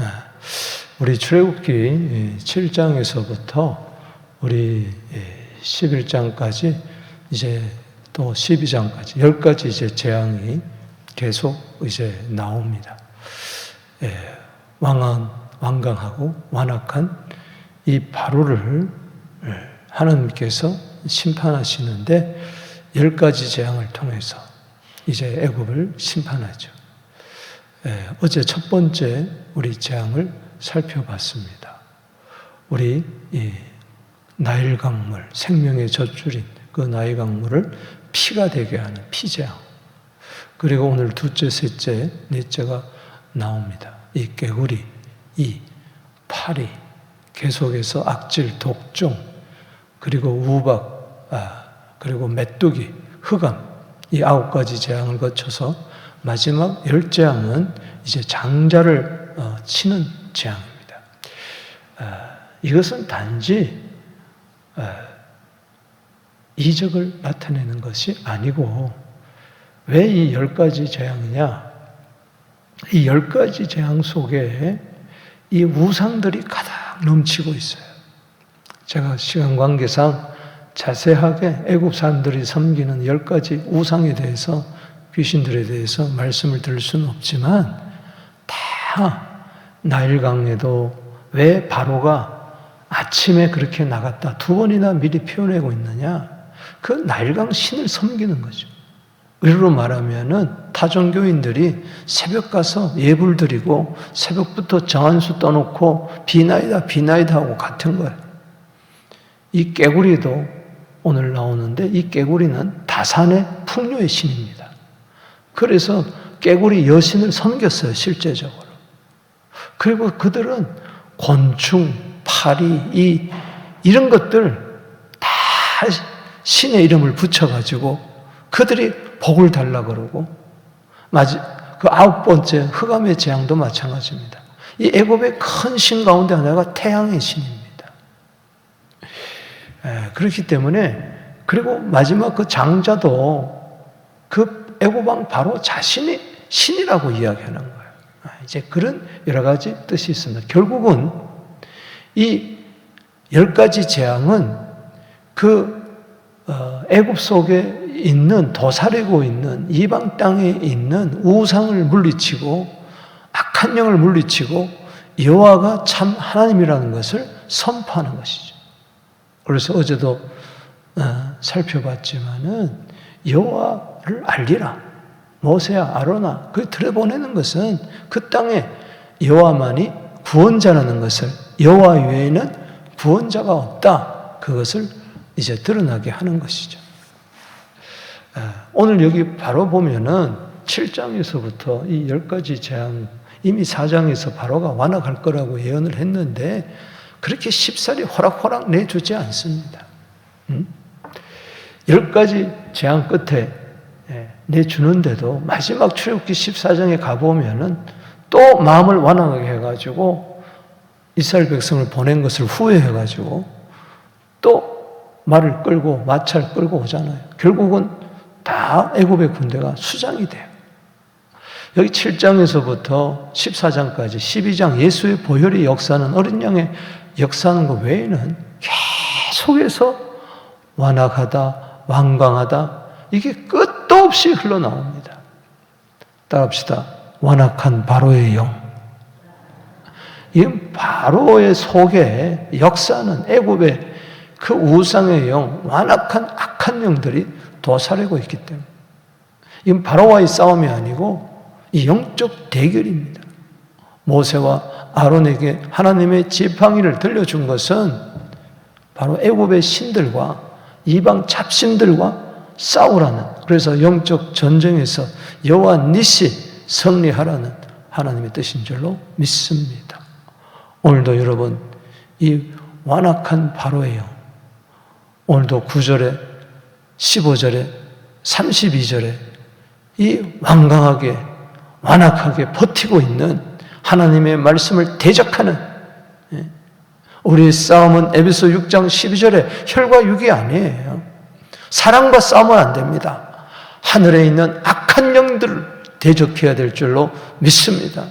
예. 우리 출애굽기 7장에서부터 우리 11장까지 이제 또 12장까지 10가지 이제 재앙이 계속 이제 나옵니다. 예, 왕한 완강하고 완악한 이 바로를 예, 하나님께서 심판하시는데 열 가지 재앙을 통해서 이제 애굽을 심판하죠. 예, 어제 첫 번째 우리 재앙을 살펴봤습니다. 우리 이 나일 강물 생명의 젖줄인 그 나일 강물을 피가 되게 하는 피재앙. 그리고 오늘 둘째, 셋째, 넷째가 나옵니다. 이 개구리, 이 파리, 계속해서 악질, 독종, 그리고 우박, 아, 그리고 메뚜기, 흑암, 이 아홉 가지 재앙을 거쳐서 마지막 열 재앙은 이제 장자를 어, 치는 재앙입니다. 아, 이것은 단지 아, 이적을 나타내는 것이 아니고 왜 이 열 가지 재앙이냐? 이 열 가지 재앙 속에 이 우상들이 가득 넘치고 있어요. 제가 시간 관계상 자세하게 애굽 사람들이 섬기는 열 가지 우상에 대해서 귀신들에 대해서 말씀을 드릴 수는 없지만 다 나일강에도 왜 바로가 아침에 그렇게 나갔다 두 번이나 미리 표현하고 있느냐? 그 나일강 신을 섬기는 거죠. 의로 말하면은 타종교인들이 새벽 가서 예불 드리고 새벽부터 정한수 떠놓고 비나이다 비나이다 하고 같은 거예요. 이 깨구리도 오늘 나오는데 이 깨구리는 다산의 풍요의 신입니다. 그래서 깨구리 여신을 섬겼어요, 실제적으로. 그리고 그들은 곤충, 파리, 이, 이런 것들 다 신의 이름을 붙여가지고 그들이 복을 달라 그러고 마지 그 아홉 번째 흑암의 재앙도 마찬가지입니다. 이 애굽의 큰 신 가운데 하나가 태양의 신입니다. 에, 그렇기 때문에 그리고 마지막 그 장자도 그 애굽왕 바로 자신이 신이라고 이야기하는 거예요. 아, 이제 그런 여러 가지 뜻이 있습니다. 결국은 이 열 가지 재앙은 그 어, 애굽 속에 있는 도사리고 있는 이방 땅에 있는 우상을 물리치고 악한 영을 물리치고 여호와가 참 하나님이라는 것을 선포하는 것이죠. 그래서 어제도 어, 살펴봤지만은 여호와 를 알리라. 모세야 아로나 그 들여보내는 것은 그 땅에 여호와만이 구원자라는 것을 여호와 외에는 구원자가 없다. 그것을 이제 드러나게 하는 것이죠. 오늘 여기 바로 보면은 7장에서부터 이열 가지 재앙, 이미 4장에서 바로가 완화할 거라고 예언을 했는데 그렇게 쉽사리 호락호락 내주지 않습니다. 음? 열 가지 재앙 끝에 예, 내주는데도 마지막 출애굽기 14장에 가보면은 또 마음을 완화하게 해가지고 이스라엘 백성을 보낸 것을 후회해가지고 또 말을 끌고 마차를 끌고 오잖아요. 결국은 다 애굽의 군대가 수장이 돼요. 여기 7장에서부터 14장까지 12장 예수의 보혈의 역사는 어린 양의 역사하는 것 외에는 계속해서 완악하다, 완강하다 이게 끝 도 없이 흘러나옵니다. 따라합시다. 완악한 바로의 영. 이 바로의 속에 역사는 애굽의 그 우상의 영, 완악한 악한 영들이 도사리고 있기 때문에 이 바로와의 싸움이 아니고 이 영적 대결입니다. 모세와 아론에게 하나님의 지팡이를 들려준 것은 바로 애굽의 신들과 이방 잡신들과 싸우라는 그래서 영적 전쟁에서 여호와 니시 승리하라는 하나님의 뜻인 줄로 믿습니다. 오늘도 여러분 이 완악한 바로예요. 오늘도 9절에 15절에 32절에 이 완강하게 완악하게 버티고 있는 하나님의 말씀을 대적하는 예. 우리 싸움은 에베소 6장 12절에 혈과 육이 아니에요. 사랑과 싸우면 안 됩니다. 하늘에 있는 악한 영들을 대적해야 될 줄로 믿습니다.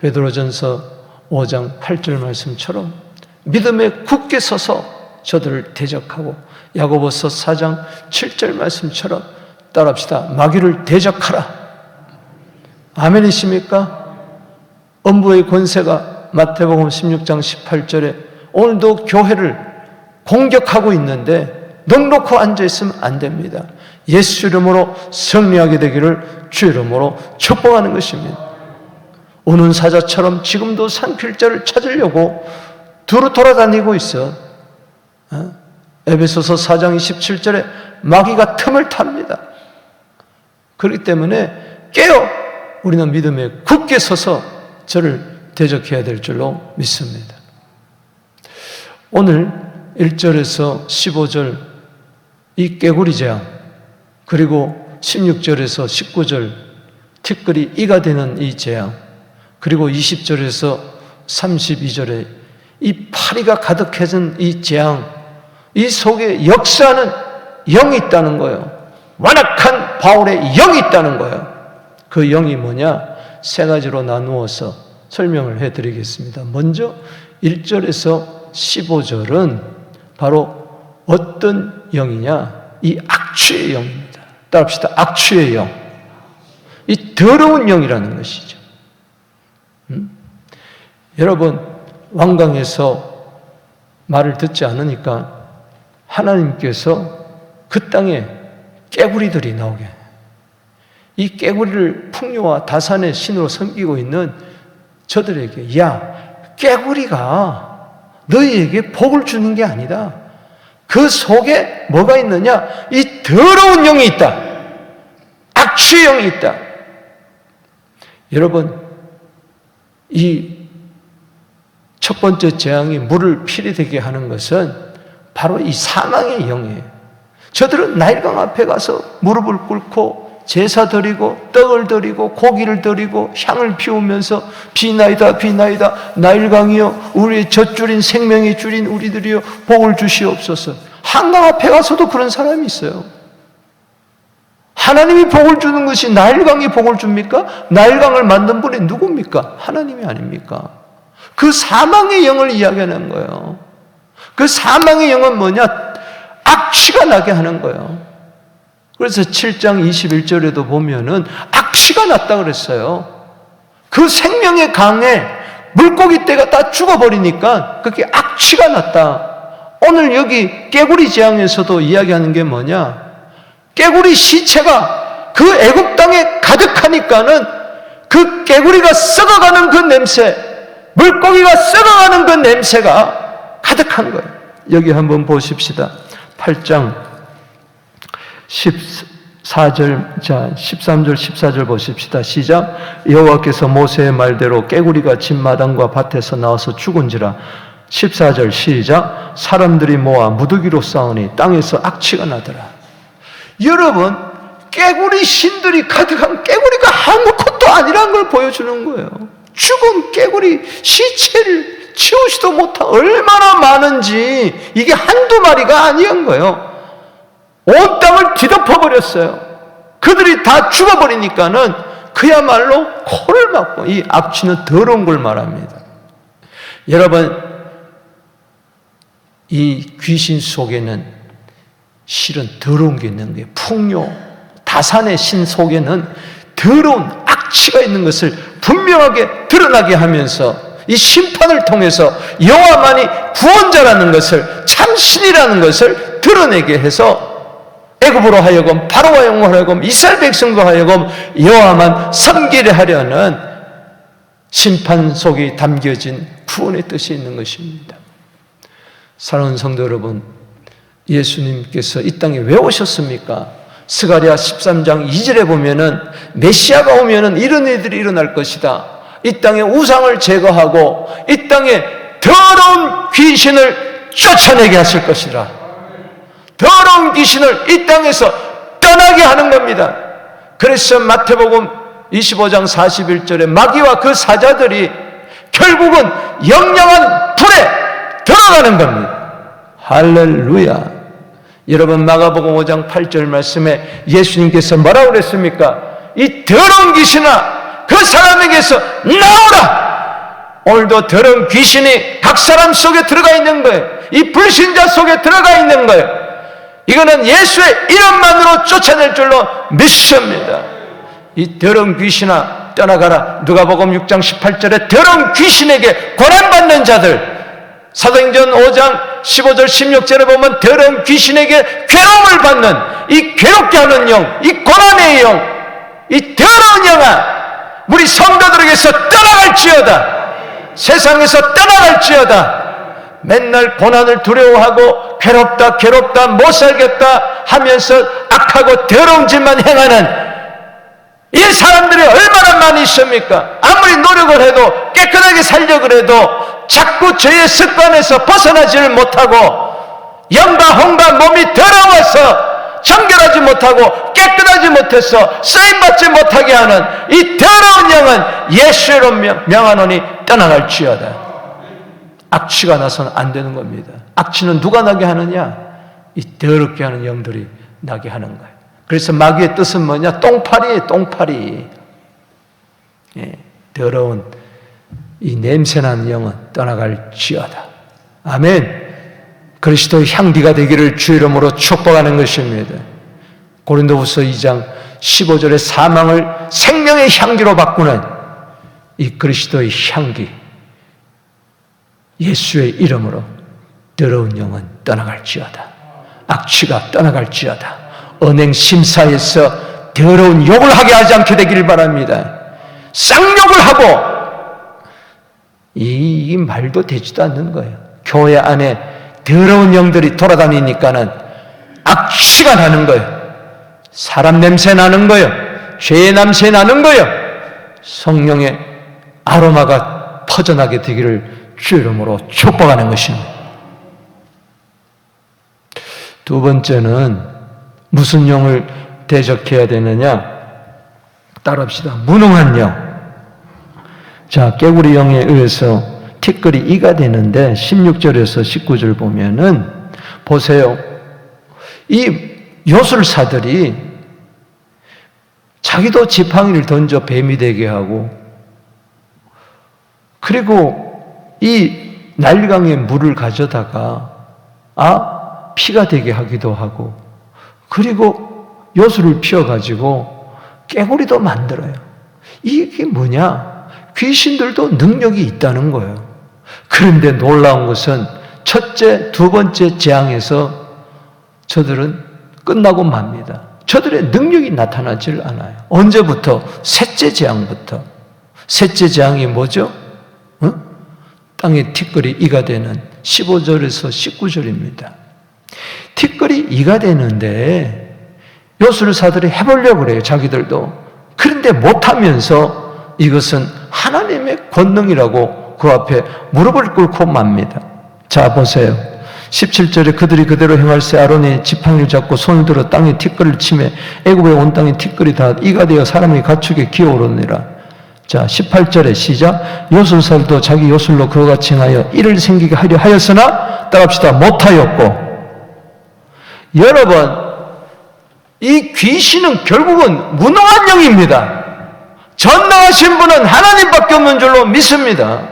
베드로전서 5장 8절 말씀처럼 믿음에 굳게 서서 저들을 대적하고 야고보서 4장 7절 말씀처럼 따라합시다. 마귀를 대적하라. 아멘이십니까? 엄부의 권세가 마태복음 16장 18절에 오늘도 교회를 공격하고 있는데 넉넉히 앉아 있으면 안 됩니다. 예수 이름으로 승리하게 되기를 주 이름으로 축복하는 것입니다. 오는 사자처럼 지금도 산필자를 찾으려고 두루 돌아다니고 있어. 어? 에베소서 4장 27절에 마귀가 틈을 탑니다. 그렇기 때문에 깨어 우리는 믿음에 굳게 서서 저를 대적해야 될 줄로 믿습니다. 오늘 1절에서 15절 이 깨구리 재앙 그리고 16절에서 19절 티끌이 이가 되는 이 재앙 그리고 20절에서 32절에 이 파리가 가득해진 이 재앙 이 속에 역사하는 영이 있다는 거예요. 완악한 바울의 영이 있다는 거예요. 그 영이 뭐냐? 세 가지로 나누어서 설명을 해 드리겠습니다. 먼저 1절에서 15절은 바로 어떤 영이냐? 이 악취의 영입니다. 따라합시다. 악취의 영. 이 더러운 영이라는 것이죠. 음? 여러분, 왕강에서 말을 듣지 않으니까 하나님께서 그 땅에 깨구리들이 나오게. 이 깨구리를 풍요와 다산의 신으로 섬기고 있는 저들에게, 야, 깨구리가 너희에게 복을 주는 게 아니다. 그 속에 뭐가 있느냐? 이 더러운 영이 있다. 악취의 영이 있다. 여러분, 이 첫 번째 재앙이 물을 피리되게 하는 것은 바로 이 사망의 영이에요. 저들은 나일강 앞에 가서 무릎을 꿇고 제사 드리고 떡을 드리고 고기를 드리고 향을 피우면서 비나이다 비나이다 나일강이여 우리의 젖줄인 생명의 줄인 우리들이여 복을 주시옵소서. 한강 앞에 가서도 그런 사람이 있어요. 하나님이 복을 주는 것이 나일강이 복을 줍니까? 나일강을 만든 분이 누굽니까? 하나님이 아닙니까? 그 사망의 영을 이야기하는 거예요. 그 사망의 영은 뭐냐? 악취가 나게 하는 거예요. 그래서 7장 21절에도 보면은 악취가 났다 그랬어요. 그 생명의 강에 물고기 떼가 다 죽어버리니까 그게 악취가 났다. 오늘 여기 깨구리 재앙에서도 이야기하는 게 뭐냐? 깨구리 시체가 그 애굽 땅에 가득하니까는 그 깨구리가 썩어가는 그 냄새, 물고기가 썩어가는 그 냄새가 가득한 거예요. 여기 한번 보십시다. 8장 14절, 자, 13절, 14절 보십시다. 시작. 여호와께서 모세의 말대로 깨구리가 집 마당과 밭에서 나와서 죽은지라. 14절 시작. 사람들이 모아 무더기로 싸우니 땅에서 악취가 나더라. 여러분, 깨구리 신들이 가득한 깨구리가 아무것도 아니라는 걸 보여주는 거예요. 죽은 깨구리 시체를 치우지도 못한 얼마나 많은지 이게 한두 마리가 아니한 거예요. 온 땅을 뒤덮어 버렸어요. 그들이 다 죽어버리니까는 그야말로 코를 막고 이 악취는 더러운 걸 말합니다. 여러분, 이 귀신 속에는 실은 더러운 게 있는 거예요. 풍요, 다산의 신 속에는 더러운 악취가 있는 것을 분명하게 드러나게 하면서 이 심판을 통해서 여호와만이 구원자라는 것을 참신이라는 것을 드러내게 해서 애굽으로 하여금 바로와 영으로 하여금 이스라엘 백성도 하여금 여호와만 섬기려 하려는 심판 속에 담겨진 구원의 뜻이 있는 것입니다. 사랑하는 성도 여러분, 예수님께서 이 땅에 왜 오셨습니까? 스가리아 13장 2절에 보면은 메시아가 오면은 이런 일들이 일어날 것이다. 이 땅의 우상을 제거하고 이 땅에 더러운 귀신을 쫓아내게 하실 것이라. 더러운 귀신을 이 땅에서 떠나게 하는 겁니다. 그래서 마태복음 25장 41절에 마귀와 그 사자들이 결국은 영영한 불에 들어가는 겁니다. 할렐루야. 여러분 마가복음 5장 8절 말씀에 예수님께서 뭐라고 그랬습니까? 이 더러운 귀신아 그 사람에게서 나오라! 오늘도 더러운 귀신이 각 사람 속에 들어가 있는 거예요. 이 불신자 속에 들어가 있는 거예요. 이거는 예수의 이름만으로 쫓아낼 줄로 믿습니다. 이 더러운 귀신아 떠나가라. 누가복음 6장 18절에 더러운 귀신에게 고난받는 자들 사도행전 5장 15절 16절에 보면 더러운 귀신에게 괴로움을 받는 이 괴롭게 하는 영, 이 고난의 영, 이 더러운 영아 우리 성도들에게서 떠나갈지어다. 세상에서 떠나갈지어다. 맨날 고난을 두려워하고 괴롭다 괴롭다 못 살겠다 하면서 악하고 더러운 짓만 행하는 이 사람들이 얼마나 많이 있습니까? 아무리 노력을 해도 깨끗하게 살려고 해도 자꾸 죄의 습관에서 벗어나지를 못하고 영과 혼과 몸이 더러워서 정결하지 못하고 깨끗하지 못해서 쓰임받지 못하게 하는 이 더러운 영은 예수로 명하노니 떠나갈지어다. 악취가 나서는 안 되는 겁니다. 악취는 누가 나게 하느냐? 이 더럽게 하는 영들이 나게 하는 거예요. 그래서 마귀의 뜻은 뭐냐? 똥파리에 똥파리. 예, 더러운 이 냄새나는 영은 떠나갈 지어다. 아멘. 그리스도의 향기가 되기를 주 이름으로 축복하는 것입니다. 고린도후서 2장 15절의 사망을 생명의 향기로 바꾸는 이 그리스도의 향기. 예수의 이름으로 더러운 영은 떠나갈지어다. 악취가 떠나갈지어다. 은행 심사에서 더러운 욕을 하게 하지 않게 되기를 바랍니다. 쌍욕을 하고 이, 이 말도 되지도 않는 거예요. 교회 안에 더러운 영들이 돌아다니니까는 악취가 나는 거예요. 사람 냄새 나는 거예요. 죄의 냄새 나는 거예요. 성령의 아로마가 퍼져나게 되기를 주 이름으로 축복하는 것입니다. 두 번째는 무슨 영을 대적해야 되느냐? 따라합시다. 무능한 영. 자, 깨구리 영에 의해서 티끌이 이가 되는데 16절에서 19절 보면은 보세요. 이 요술사들이 자기도 지팡이를 던져 뱀이 되게 하고 그리고 이 난리강의 물을 가져다가 아 피가 되게 하기도 하고 그리고 요술을 피워 가지고 깨구리도 만들어요. 이게 뭐냐? 귀신들도 능력이 있다는 거예요. 그런데 놀라운 것은 첫째, 두 번째 재앙에서 저들은 끝나고 맙니다. 저들의 능력이 나타나질 않아요. 언제부터? 셋째 재앙부터. 셋째 재앙이 뭐죠? 어? 땅에 티끌이 이가 되는 15절에서 19절입니다. 티끌이 이가 되는데 요술사들이 해보려고 그래요. 자기들도. 그런데 못하면서 이것은 하나님의 권능이라고 그 앞에 무릎을 꿇고 맙니다. 자, 보세요. 17절에 그들이 그대로 행할새 아론이 지팡이를 잡고 손을 들어 땅에 티끌을 치매 애굽의 온 땅에 티끌이 다 이가 되어 사람의 가축에 기어오르니라. 자, 18절에 시작. 요술살도 자기 요술로 그와 같이 하여 이를 생기게 하려 하였으나 따라합시다. 못하였고. 여러분, 이 귀신은 결국은 무능한 영입니다. 전능하신 분은 하나님밖에 없는 줄로 믿습니다.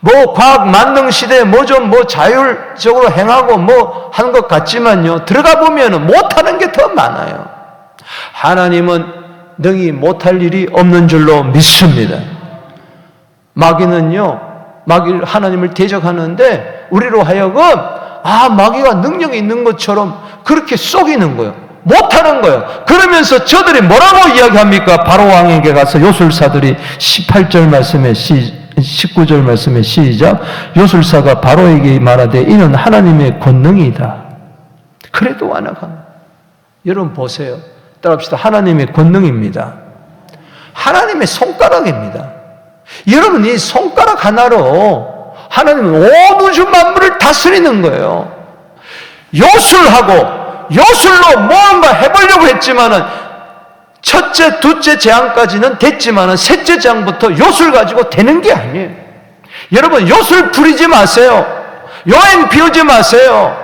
뭐 과학 만능 시대에 뭐 좀 뭐 자율적으로 행하고 뭐 하는 것 같지만요. 들어가 보면 못하는 게 더 많아요. 하나님은 능히 못할 일이 없는 줄로 믿습니다. 마귀는요. 마귀 하나님을 대적하는데 우리로 하여금 아 마귀가 능력이 있는 것처럼 그렇게 속이는 거예요. 못하는 거예요. 그러면서 저들이 뭐라고 이야기합니까? 바로 왕에게 가서 요술사들이 18절 말씀에 시, 19절 말씀에 시작. 요술사가 바로에게 말하되 이는 하나님의 권능이다. 그래도 완화가. 여러분 보세요. 따라합시다. 하나님의 권능입니다. 하나님의 손가락입니다. 여러분 이 손가락 하나로 하나님은 온 우주 만물을 다스리는 거예요. 요술하고 요술로 뭔가 해보려고 했지만은 첫째, 둘째 재앙까지는 됐지만은 셋째 재앙부터 요술 가지고 되는 게 아니에요. 여러분 요술 부리지 마세요. 여행 비우지 마세요.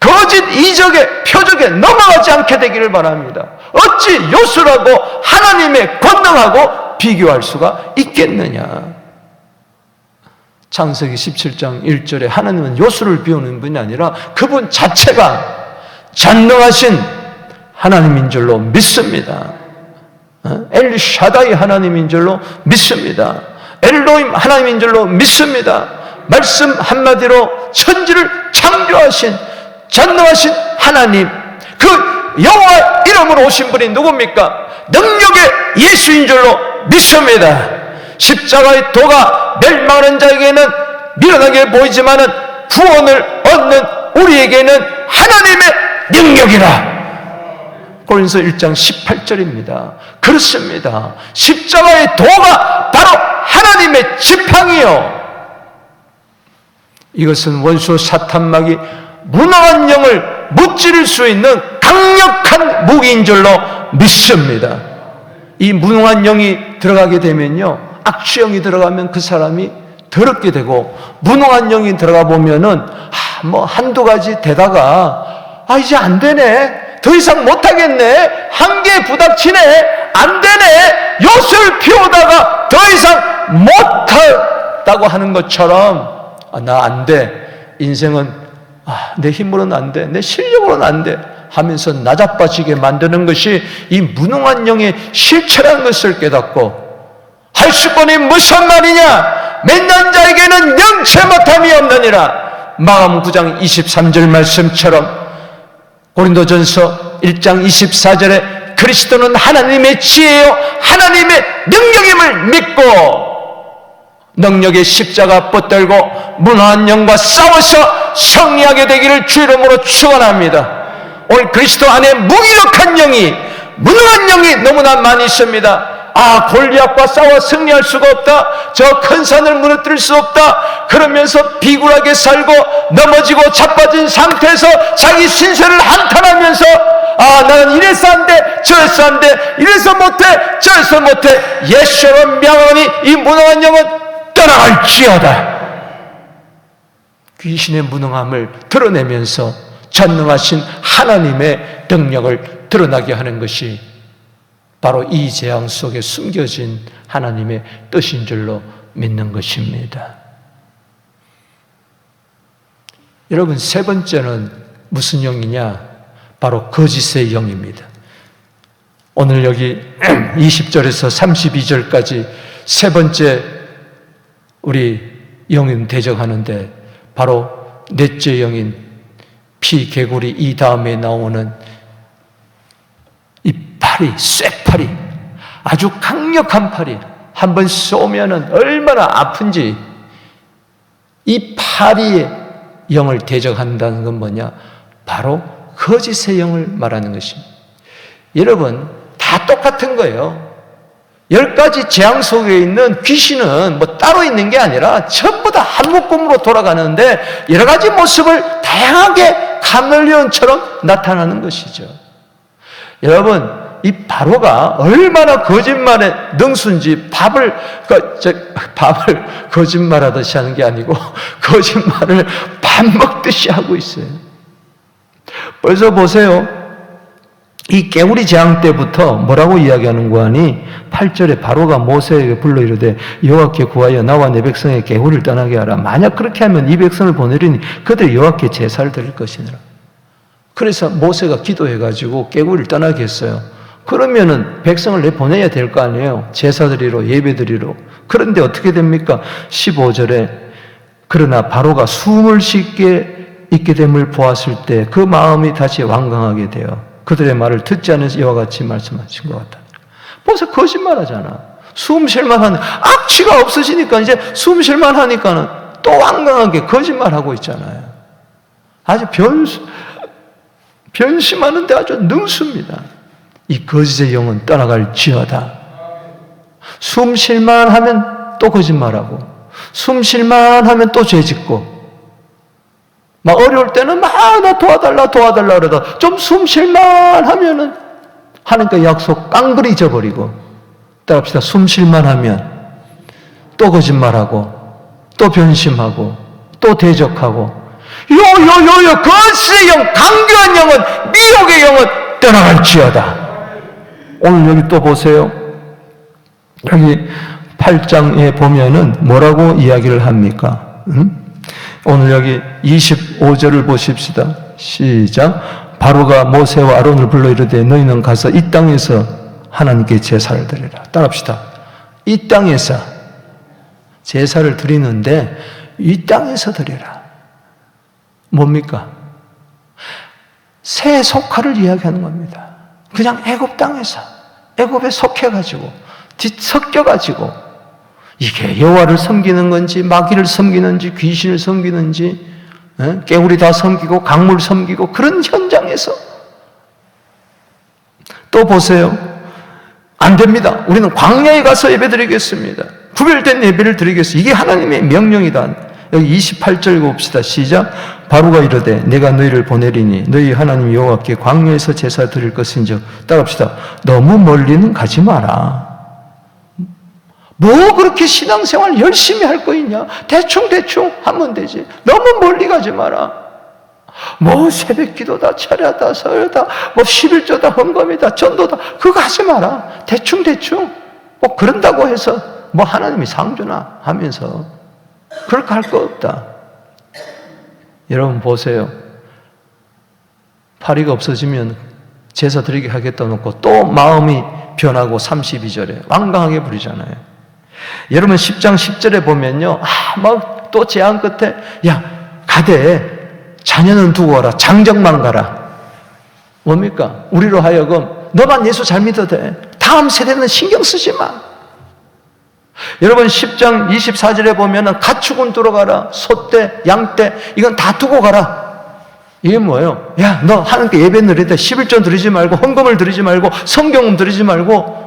거짓 이적의 표적에 넘어가지 않게 되기를 바랍니다. 어찌 요술하고 하나님의 권능하고 비교할 수가 있겠느냐? 창세기 17장 1절에 하나님은 요수를 비우는 분이 아니라 그분 자체가 전능하신 하나님인 줄로 믿습니다. 어? 엘샤다이 하나님인 줄로 믿습니다. 엘로임 하나님인 줄로 믿습니다. 말씀 한마디로 천지를 창조하신 전능하신 하나님 그 여호와 이름으로 오신 분이 누굽니까? 능력의 예수인 줄로 믿습니다. 십자가의 도가 멸망하는 자에게는 미련하게 보이지만은 구원을 얻는 우리에게는 하나님의 능력이라. 고린서 1장 18절입니다. 그렇습니다. 십자가의 도가 바로 하나님의 지팡이요. 이것은 원수 사탄막이 무능한 영을 무찌를 수 있는 강력한 무기인 줄로 믿습니다. 이 무능한 영이 들어가게 되면요. 악취영이 들어가면 그 사람이 더럽게 되고 무능한 영이 들어가 보면은 아, 뭐 한두 가지 되다가 아 이제 안 되네 더 이상 못 하겠네 한계에 부닥치네 안 되네 요술 피우다가 더 이상 못하다고 하는 것처럼 아, 나 안 돼 인생은 아, 내 힘으로는 안 돼 내 실력으로는 안 돼 하면서 나자빠지게 만드는 것이 이 무능한 영의 실체라는 것을 깨닫고 할 수권이 무슨 말이냐? 맨난 자에게는 영체 못함이 없느니라. 마음 9장 23절 말씀처럼 고린도전서 1장 24절에 그리스도는 하나님의 지혜요 하나님의 능력임을 믿고 능력의 십자가 뻗들고 무능한 영과 싸워서 승리하게 되기를 주 이름으로 축원합니다. 오늘 그리스도 안에 무기력한 영이 무능한 영이 너무나 많이 있습니다. 아, 골리앗과 싸워 승리할 수가 없다. 저 큰 산을 무너뜨릴 수 없다. 그러면서 비굴하게 살고 넘어지고 자빠진 상태에서 자기 신세를 한탄하면서 아, 나는 이래서 안 돼, 저래서 안 돼, 이래서 못해, 저래서 못해. 예수처럼 명하니 이 무능한 영은 떠나갈지어다. 귀신의 무능함을 드러내면서 전능하신 하나님의 능력을 드러나게 하는 것이 바로 이 재앙 속에 숨겨진 하나님의 뜻인 줄로 믿는 것입니다. 여러분, 세 번째는 무슨 영이냐? 바로 거짓의 영입니다. 오늘 여기 20절에서 32절까지 세 번째 우리 영인 대적하는데 바로 넷째 영인 피, 개구리 이 다음에 나오는 이 팔이, 쇠팔이, 아주 강력한 팔이 한 번 쏘면은 얼마나 아픈지 이 팔이 영을 대적한다는 건 뭐냐? 바로 거짓의 영을 말하는 것입니다. 여러분, 다 똑같은 거예요. 열 가지 재앙 속에 있는 귀신은 뭐 따로 있는 게 아니라 전부 다 한 묶음으로 돌아가는데 여러 가지 모습을 다양하게 카멜리온처럼 나타나는 것이죠. 여러분, 이 바로가 얼마나 거짓말에 능수인지 밥을, 그, 저, 밥을 거짓말하듯이 하는 게 아니고 거짓말을 밥 먹듯이 하고 있어요. 벌써 보세요. 이 깨우리 재앙 때부터 뭐라고 이야기하는 거 아니? 8절에 바로가 모세에게 불러 이르되 여호와께 구하여 나와 내 백성의 개우를 떠나게 하라. 만약 그렇게 하면 이 백성을 보내리니 그들 여호와께 제사를 드릴 것이니라. 그래서 모세가 기도해 가지고 깨구리를 떠나게 했어요. 그러면은 백성을 내 보내야 될 거 아니에요. 제사 드리러, 예배 드리러. 그런데 어떻게 됩니까? 15절에 그러나 바로가 숨을 쉽게 있게 됨을 보았을 때 그 마음이 다시 완강하게 되어 그들의 말을 듣지 않은 이와 같이 말씀하신 것 같다. 벌써 거짓말하잖아. 숨 쉴만한 악취가 없어지니까 이제 숨 쉴만하니까는 또 완강하게 거짓말하고 있잖아요. 아주 변수 변심하는데 아주 능수입니다. 이 거짓의 영은 떠나갈지어다. 숨 쉴만 하면 또 거짓말하고, 숨 쉴만 하면 또 죄짓고, 막 어려울 때는 막 나 도와달라 도와달라 그러다 좀 숨 쉴만 하면은 하니까 약속 깡그리 잊어버리고 따라합시다. 숨 쉴만 하면 또 거짓말하고 또 변심하고 또 대적하고 요요요요 거짓의 영 강교한 영은 미혹의 영은 떠나갈지어다. 오늘 여기 또 보세요. 여기 8장에 보면은 뭐라고 이야기를 합니까? 음? 오늘 여기 25절을 보십시다. 시작. 바로가 모세와 아론을 불러 이르되 너희는 가서 이 땅에서 하나님께 제사를 드리라. 따라합시다. 이 땅에서 제사를 드리는데 이 땅에서 드리라. 뭡니까? 새 속화를 이야기하는 겁니다. 그냥 애굽 땅에서 애굽에 속해 가지고 뒤섞여 가지고 이게 여호와를 섬기는 건지 마귀를 섬기는지 귀신을 섬기는지 예? 깨우리 다 섬기고 강물 섬기고 그런 현장에서 또 보세요. 안 됩니다. 우리는 광야에 가서 예배드리겠습니다. 구별된 예배를 드리겠습니다. 이게 하나님의 명령이다. 여기 28절 봅시다. 시작. 바로가 이르되 내가 너희를 보내리니 너희 하나님 여호와께 광야에서 제사 드릴 것인즉 따라합시다. 너무 멀리는 가지 마라. 뭐 그렇게 신앙생활 열심히 할 거 있냐? 대충 대충 하면 되지. 너무 멀리 가지 마라. 뭐 새벽 기도다, 철야다, 서야다, 뭐 11조다, 헌금이다, 전도다. 그거 하지 마라. 대충 대충. 뭐 그런다고 해서 뭐 하나님이 상주나 하면서 그렇게 할 거 없다. 여러분 보세요. 파리가 없어지면 제사 드리게 하겠다 놓고 또 마음이 변하고 32절에 완강하게 부리잖아요. 여러분 10장 10절에 보면요. 아, 막 또 제안 끝에 야, 가대. 자녀는 두고 가라. 장정만 가라. 뭡니까? 우리로 하여금 너만 예수 잘 믿어도 돼. 다음 세대는 신경 쓰지 마. 여러분 10장 24절에 보면은 가축은 들어가라. 소떼, 양떼 이건 다 두고 가라. 이게 뭐예요? 야, 너 하나님께 예배 때 11조 드리지 말고 헌금을 드리지 말고 성경음 드리지 말고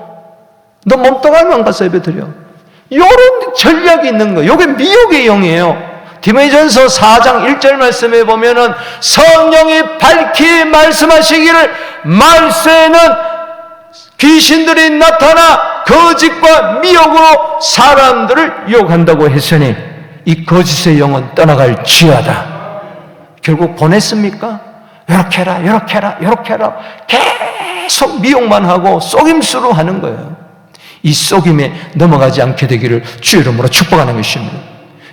너 몸뚱아리만 가서 예배 드려. 요런 전략이 있는 거예요. 요게 미혹의 영이에요. 디모전서 4장 1절 말씀에 보면은 성령이 밝히 말씀하시기를 말세는 귀신들이 나타나 거짓과 미혹으로 사람들을 유혹한다고 했으니 이 거짓의 영은 떠나갈 지하다. 결국 보냈습니까? 이렇게 해라, 이렇게 해라, 이렇게 해라. 계속 미혹만 하고 속임수로 하는 거예요. 이 속임에 넘어가지 않게 되기를 주 이름으로 축복하는 것입니다.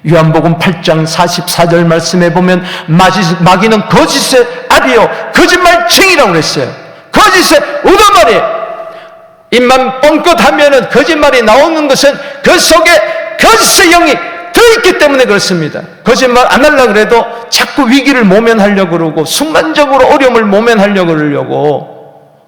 요한복음 8장 44절 말씀에 보면 마귀는 거짓의 아비요 거짓말쟁이라고 그랬어요. 거짓의 우두머리 입만 뻥끗하면은 거짓말이 나오는 것은 그 속에 거짓의 영이 들어있기 때문에 그렇습니다. 거짓말 안 하려고 그래도 자꾸 위기를 모면하려고 그러고 순간적으로 어려움을 모면하려고 그러려고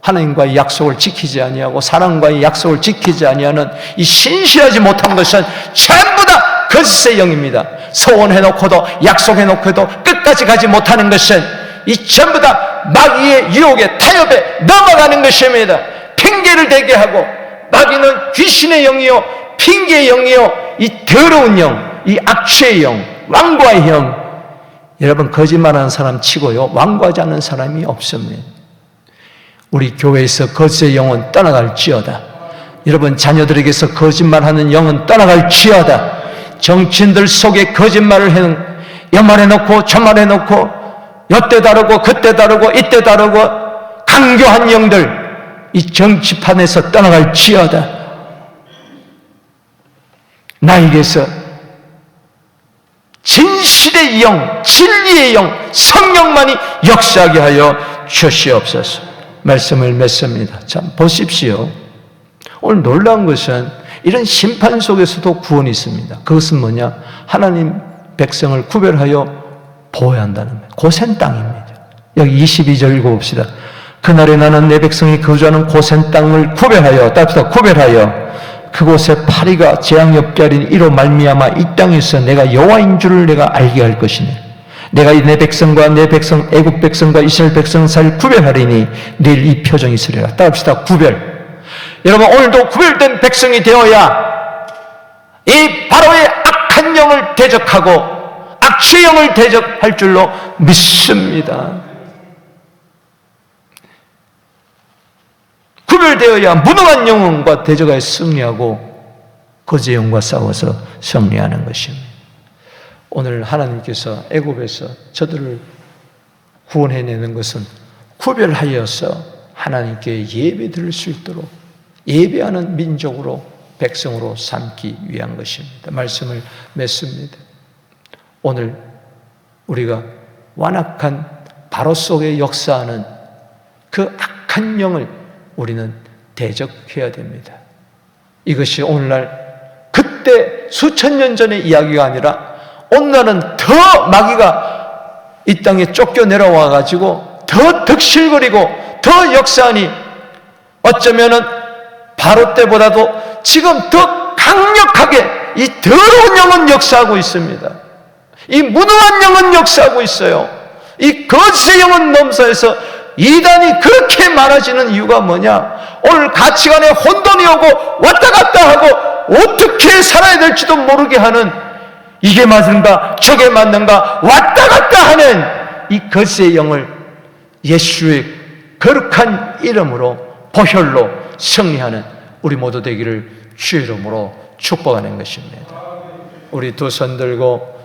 하나님과의 약속을 지키지 아니하고 사랑과의 약속을 지키지 아니하는 이 신실하지 못한 것은 전부 다 거짓의 영입니다. 소원해놓고도 약속해놓고도 끝까지 가지 못하는 것은 이 전부 다 마귀의 유혹에 타협에 넘어가는 것입니다. 핑계를 대게 하고 마귀는 귀신의 영이요 핑계의 영이요 이 더러운 영, 이 악취의 영, 왕과의 영. 여러분 거짓말하는 사람 치고요 왕과하지 않는 사람이 없습니다. 우리 교회에서 거짓의 영은 떠나갈지어다. 여러분 자녀들에게서 거짓말하는 영은 떠나갈지어다. 정치인들 속에 거짓말을 해는 연말해 놓고 저말해 놓고 여때 다르고 그때 다르고 이때 다르고 강교한 영들 이 정치판에서 떠나갈지어다. 나에게서 진실의 영, 진리의 영, 성령만이 역사하게 하여 주시옵소서. 말씀을 맺습니다. 참 보십시오. 오늘 놀라운 것은 이런 심판 속에서도 구원이 있습니다. 그것은 뭐냐? 하나님 백성을 구별하여 보호해야 한다는 거예요. 고센 땅입니다. 여기 22절 읽어봅시다. 그날에 나는 내 백성이 거주하는 고센 땅을 구별하여 따뜻하 구별하여 그곳에 파리가 재앙엽결인 이로 말미암아 이 땅에서 내가 여호와인 줄을 내가 알게 할 것이니 내가 내 백성과 내 백성 애굽 백성과 이스라엘 백성 사이를 구별하리니 내일 이 표정이 있으리라. 따릅시다. 구별. 여러분 오늘도 구별된 백성이 되어야 이 바로의 악한 영을 대적하고 악취의 영을 대적할 줄로 믿습니다. 구별되어야 무능한 영혼과 대적하여 승리하고 거짓 영과 싸워서 승리하는 것입니다. 오늘 하나님께서 애굽에서 저들을 구원해내는 것은 구별하여서 하나님께 예배 드릴 수 있도록 예배하는 민족으로 백성으로 삼기 위한 것입니다. 말씀을 맺습니다. 오늘 우리가 완악한 바로 속에 역사하는 그 악한 영을 우리는 대적해야 됩니다. 이것이 오늘날 그때 수천 년 전의 이야기가 아니라 오늘날은 더 마귀가 이 땅에 쫓겨 내려와 가지고 더 득실거리고 더 역사하니 어쩌면은 바로 때보다도 지금 더 강력하게 이 더러운 영은 역사하고 있습니다. 이 무능한 영은 역사하고 있어요. 이 거짓의 영은 넘사해서 이단이 그렇게 많아지는 이유가 뭐냐? 오늘 가치관에 혼돈이 오고 왔다 갔다 하고 어떻게 살아야 될지도 모르게 하는 이게 맞는가 저게 맞는가 왔다 갔다 하는 이 거짓의 영을 예수의 거룩한 이름으로 보혈로 승리하는 우리 모두 되기를 주의 이름으로 축복하는 것입니다. 우리 두 손 들고